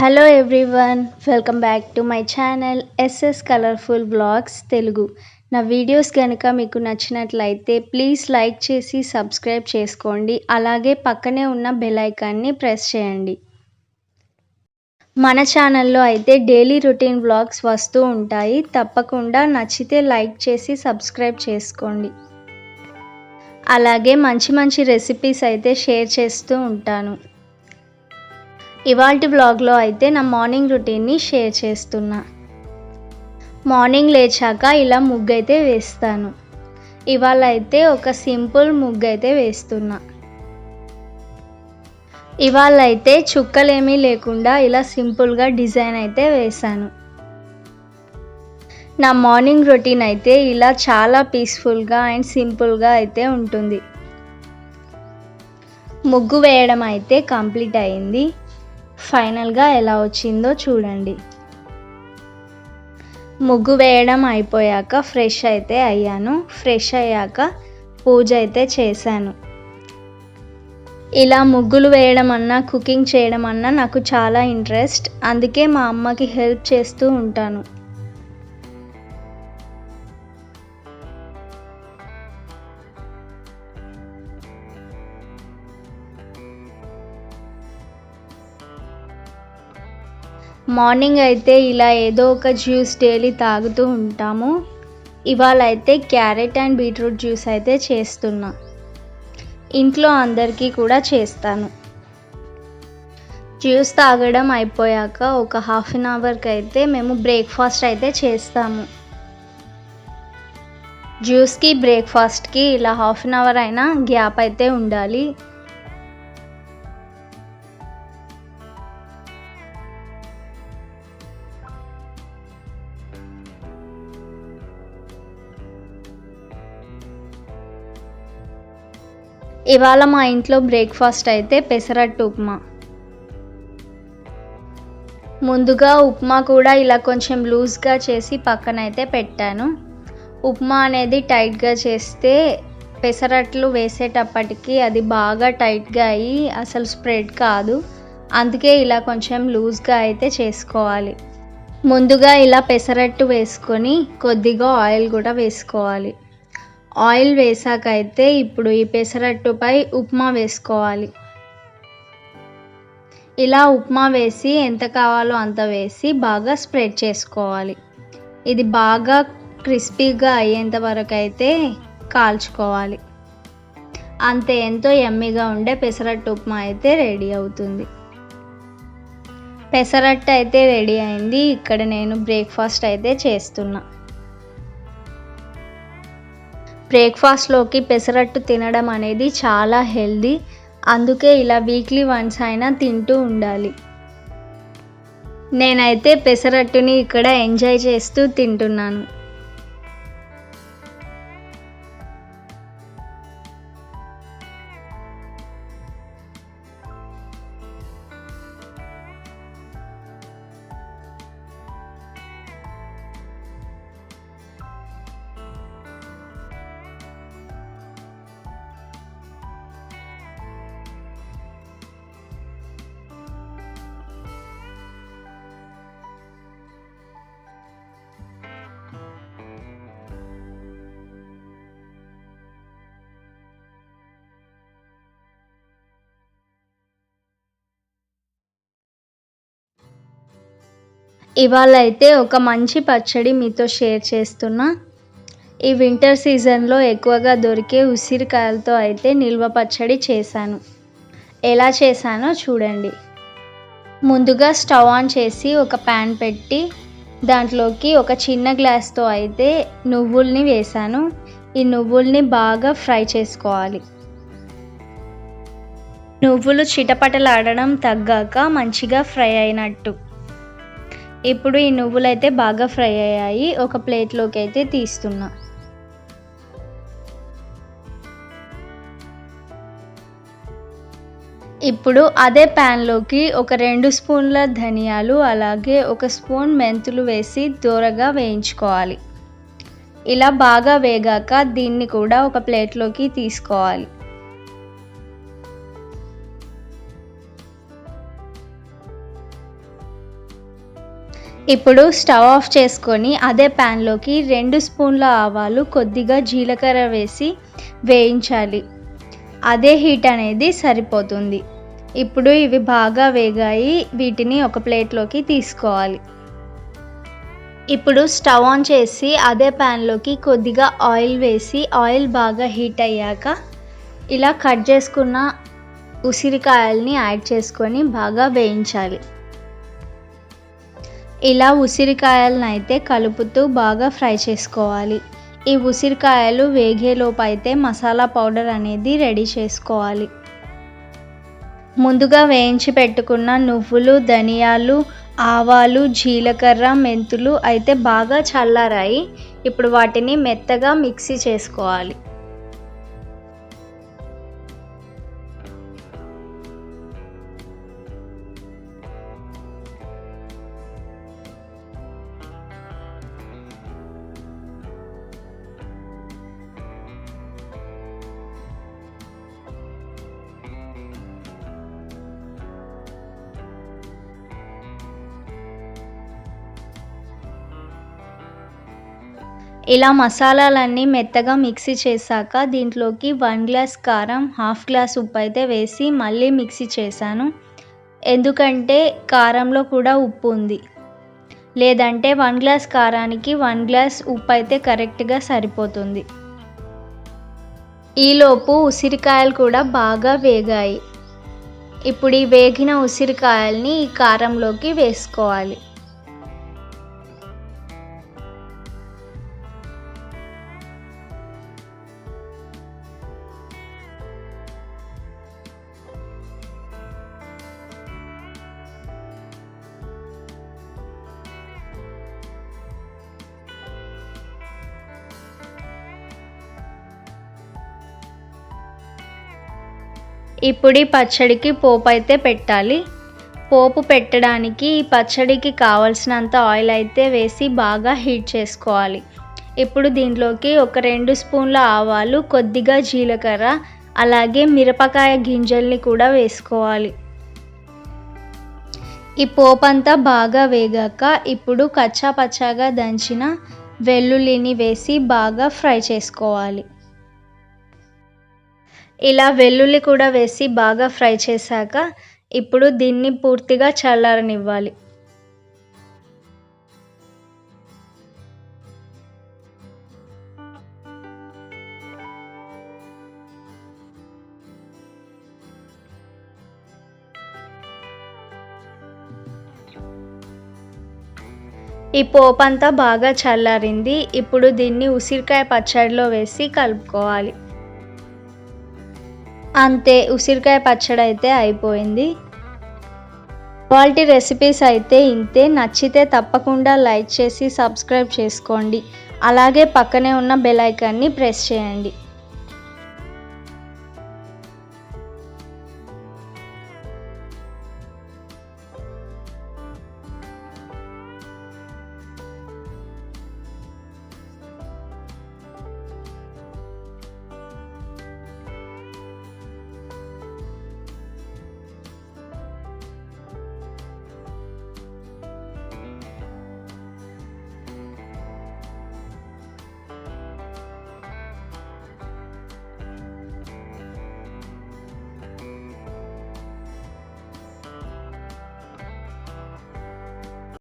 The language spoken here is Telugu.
Hello everyone welcome back to my channel SS colourful blogs Telugu నా వీడియోస్ కనుక మీకు నచ్చినట్లయితే ప్లీజ్ లైక్ చేసి సబ్స్క్రైబ్ చేసుకోండి. అలాగే పక్కనే ఉన్న బెల్ ఐకాన్ని ప్రెస్ చేయండి. మన ఛానల్లో అయితే డైలీ రొటీన్ బ్లాగ్స్ వస్తూ ఉంటాయి. తప్పకుండా నచ్చితే లైక్ చేసి సబ్స్క్రైబ్ చేసుకోండి. అలాగే మంచి మంచి రెసిపీస్ అయితే షేర్ చేస్తూ ఉంటాను. ఇవాల్టి బ్లాగ్లో అయితే నా మార్నింగ్ రొటీన్ని షేర్ చేస్తున్నా. మార్నింగ్ లేచాక ఇలా ముగ్గు అయితే వేస్తాను. ఇవాళ అయితే ఒక సింపుల్ ముగ్గు అయితే వేస్తున్నా. ఇవాళ అయితే చుక్కలేమీ లేకుండా ఇలా సింపుల్గా డిజైన్ అయితే వేశాను. నా మార్నింగ్ రొటీన్ అయితే ఇలా చాలా పీస్ఫుల్గా అండ్ సింపుల్గా అయితే ఉంటుంది. ముగ్గు వేయడం అయితే కంప్లీట్ అయింది. ఫైనల్గా ఎలా వచ్చిందో చూడండి. ముగ్గు వేయడం అయిపోయాక ఫ్రెష్ అయితే అయ్యాను. ఫ్రెష్ అయ్యాక పూజ అయితే చేశాను. ఇలా ముగ్గులు వేయడం అన్నా కుకింగ్ చేయడం అన్నా నాకు చాలా ఇంట్రెస్ట్. అందుకే మా అమ్మకి హెల్ప్ చేస్తూ ఉంటాను. మార్నింగ్ అయితే ఇలా ఏదో ఒక జ్యూస్ డైలీ తాగుతూ ఉంటాము. ఇవాళ అయితే క్యారెట్ అండ్ బీట్రూట్ జ్యూస్ అయితే చేస్తున్నా. ఇంట్లో అందరికీ కూడా చేస్తాను. జ్యూస్ తాగడం అయిపోయాక ఒక హాఫ్ అన్ అవర్కి అయితే మేము బ్రేక్ఫాస్ట్ అయితే చేస్తాము. జ్యూస్కి బ్రేక్ఫాస్ట్కి ఇలా హాఫ్ అన్ అవర్ అయినా గ్యాప్ అయితే ఉండాలి. ఇవాళ మా ఇంట్లో బ్రేక్ఫాస్ట్ అయితే పెసరట్టు ఉప్మా. ముందుగా ఉప్మా కూడా ఇలా కొంచెం లూజ్గా చేసి పక్కన అయితే పెట్టాను. ఉప్మా అనేది టైట్గా చేస్తే పెసరట్లు వేసేటప్పటికి అది బాగా టైట్గా అయ్యి అసలు స్ప్రెడ్ కాదు. అందుకే ఇలా కొంచెం లూజ్గా అయితే చేసుకోవాలి. ముందుగా ఇలా పెసరట్టు వేసుకొని కొద్దిగా ఆయిల్ కూడా వేసుకోవాలి. ఆయిల్ వేసాక అయితే ఇప్పుడు ఈ పెసరట్టుపై ఉప్మా వేసుకోవాలి. ఇలా ఉప్మా వేసి ఎంత కావాలో అంత వేసి బాగా స్ప్రెడ్ చేసుకోవాలి. ఇది బాగా క్రిస్పీగా అయ్యేంత వరకు అయితే కాల్చుకోవాలి. అంతే ఎంతో ఎమ్మిగా ఉండే పెసరట్టు ఉప్మా అయితే రెడీ అవుతుంది. పెసరట్టు అయితే రెడీ అయింది. ఇక్కడ నేను బ్రేక్ఫాస్ట్ అయితే చేస్తున్నా. బ్రేక్ఫాస్ట్లోకి పెసరట్టు తినడం అనేది చాలా హెల్దీ. అందుకే ఇలా వీక్లీ వన్స్ అయినా తింటూ ఉండాలి. నేనైతే పెసరట్టుని ఇక్కడ ఎంజాయ్ చేస్తూ తింటున్నాను. ఇవాళ అయితే ఒక మంచి పచ్చడి మీతో షేర్ చేస్తున్నా. ఈ వింటర్ సీజన్లో ఎక్కువగా దొరికే ఉసిరికాయలతో అయితే నిల్వ పచ్చడి చేశాను. ఎలా చేశానో చూడండి. ముందుగా స్టవ్ ఆన్ చేసి ఒక ప్యాన్ పెట్టి దాంట్లోకి ఒక చిన్న గ్లాస్తో అయితే నువ్వుల్ని వేసాను ఈ నువ్వుల్ని బాగా ఫ్రై చేసుకోవాలి. నువ్వులు చిటపటలాడడం తగ్గాక మంచిగా ఫ్రై అయినట్టు. ఇప్పుడు ఈ నువ్వులు అయితే బాగా ఫ్రై అయ్యాయి. ఒక ప్లేట్లోకి అయితే తీస్తున్నా. ఇప్పుడు అదే ప్యాన్లోకి ఒక రెండు స్పూన్ల ధనియాలు అలాగే ఒక స్పూన్ మెంతులు వేసి దూరగా వేయించుకోవాలి. ఇలా బాగా వేగాక దీన్ని కూడా ఒక ప్లేట్లోకి తీసుకోవాలి. ఇప్పుడు స్టవ్ ఆఫ్ చేసుకొని అదే ప్యాన్లోకి రెండు స్పూన్ల ఆవాలు కొద్దిగా జీలకర్ర వేసి వేయించాలి. అదే హీట్ అనేది సరిపోతుంది. ఇప్పుడు ఇవి బాగా వేగాయి వీటిని ఒక ప్లేట్లోకి తీసుకోవాలి. ఇప్పుడు స్టవ్ ఆన్ చేసి అదే ప్యాన్లోకి కొద్దిగా ఆయిల్ వేసి ఆయిల్ బాగా హీట్ అయ్యాక ఇలా కట్ చేసుకున్న ఉసిరికాయల్ని యాడ్ చేసుకొని బాగా వేయించాలి. ఇలా ఉసిరికాయలను అయితే కలుపుతూ బాగా ఫ్రై చేసుకోవాలి. ఈ ఉసిరికాయలు వేగేలోపు అయితే మసాలా పౌడర్ అనేది రెడీ చేసుకోవాలి. ముందుగా వేయించి పెట్టుకున్న నువ్వులు ధనియాలు ఆవాలు జీలకర్ర మెంతులు అయితే బాగా చల్లారాయి. ఇప్పుడు వాటిని మెత్తగా మిక్సీ చేసుకోవాలి. ఇలా మసాలాలన్నీ మెత్తగా మిక్సీ చేశాక దీంట్లోకి వన్ గ్లాస్ కారం హాఫ్ గ్లాస్ ఉప్పు అయితే వేసి మళ్ళీ మిక్సీ చేశాను. ఎందుకంటే కారంలో కూడా ఉప్పు ఉంది. లేదంటే వన్ గ్లాస్ కారానికి వన్ గ్లాస్ ఉప్పు అయితే కరెక్ట్గా సరిపోతుంది. ఈలోపు ఉసిరికాయలు కూడా బాగా వేగాయి. ఇప్పుడు ఈ వేగిన ఉసిరికాయల్ని ఈ కారంలోకి వేసుకోవాలి. ఇప్పుడు ఈ పచ్చడికి పోపు అయితే పెట్టాలి. పోపు పెట్టడానికి ఈ పచ్చడికి కావలసినంత ఆయిల్ అయితే వేసి బాగా హీట్ చేసుకోవాలి. ఇప్పుడు దీంట్లోకి ఒక రెండు స్పూన్ల ఆవాలు కొద్దిగా జీలకర్ర అలాగే మిరపకాయ గింజల్ని కూడా వేసుకోవాలి. ఈ పోపు అంతా బాగా వేగాక ఇప్పుడు కచ్చా పచ్చాగా దంచిన వెల్లుల్లిని వేసి బాగా ఫ్రై చేసుకోవాలి. ఇలా వెల్లుల్లి కూడా వేసి బాగా ఫ్రై చేశాక ఇప్పుడు దీన్ని పూర్తిగా చల్లారనివ్వాలి. ఈ పోపంతా అంతా బాగా చల్లారింది. ఇప్పుడు దీన్ని ఉసిరికాయ పచ్చడిలో వేసి కలుపుకోవాలి. అంతే ఉసిరికాయ పచ్చడి అయితే అయిపోయింది. క్వాలిటీ రెసిపీస్ అయితే ఇంతే. నచ్చితే తప్పకుండా లైక్ చేసి సబ్స్క్రైబ్ చేసుకోండి. అలాగే పక్కనే ఉన్న బెల్ ఐకాన్ని ప్రెస్ చేయండి.